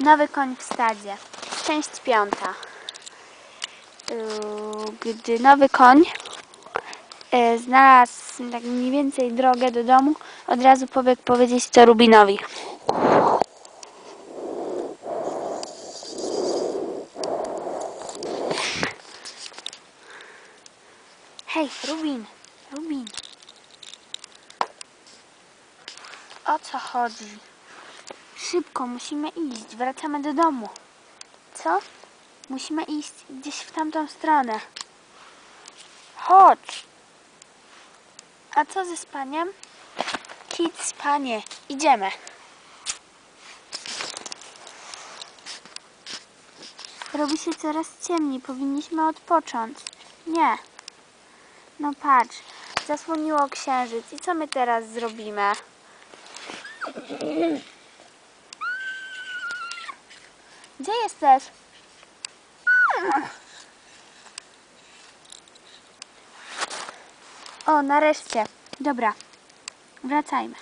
Nowy koń w stadzie. Część piąta. Yy, Gdy nowy koń yy, znalazł tak mniej więcej drogę do domu, od razu pobiegł powiedzieć to Rubinowi. Hej, Rubin, Rubin. O co chodzi? Szybko, musimy iść. Wracamy do domu. Co? Musimy iść gdzieś w tamtą stronę. Chodź. A co ze spaniem? Kit, spanie. Idziemy. Robi się coraz ciemniej. Powinniśmy odpocząć. Nie. No patrz. Zasłoniło księżyc. I co my teraz zrobimy? Gdzie jesteś? O, nareszcie. Dobra, wracajmy.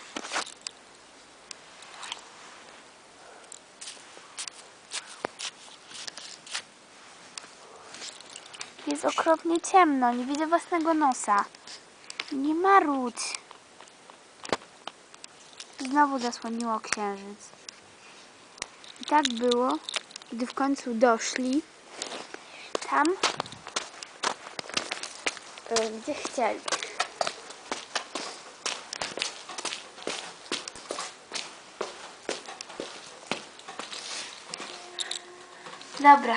Jest okropnie ciemno, nie widzę własnego nosa. Nie marudź. Znowu zasłoniło księżyc. I tak było, gdy w końcu doszli tam, y, gdzie chcieli. Dobra,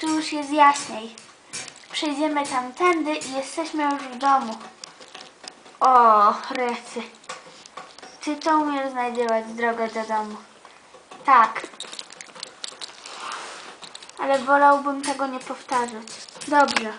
tu już jest jaśniej. Przejdziemy tamtędy i jesteśmy już w domu. O, recy. Czy to umiesz znajdować drogę do domu? Tak. Ale wolałbym tego nie powtarzać. Dobrze.